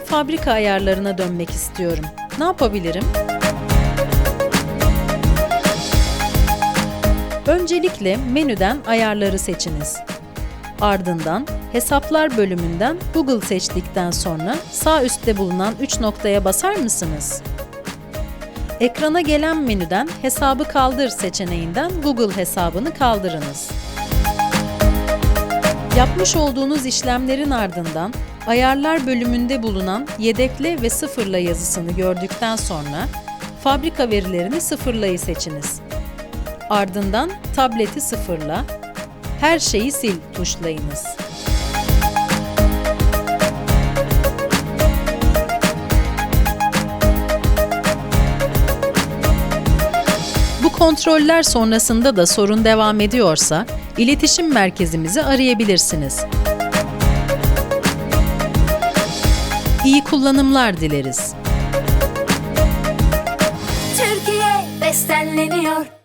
Fabrika ayarlarına dönmek istiyorum. Ne yapabilirim? Öncelikle menüden ayarları seçiniz. Ardından Hesaplar bölümünden Google seçtikten sonra sağ üstte bulunan 3 noktaya basar mısınız? Ekrana gelen menüden Hesabı kaldır seçeneğinden Google hesabını kaldırınız. Yapmış olduğunuz işlemlerin ardından Ayarlar bölümünde bulunan Yedekle ve Sıfırla yazısını gördükten sonra Fabrika verilerini sıfırlayı seçiniz. Ardından tableti sıfırla, her şeyi sil tuşlayınız. Kontroller sonrasında da sorun devam ediyorsa, iletişim merkezimizi arayabilirsiniz. İyi kullanımlar dileriz. Türkiye bestenleniyor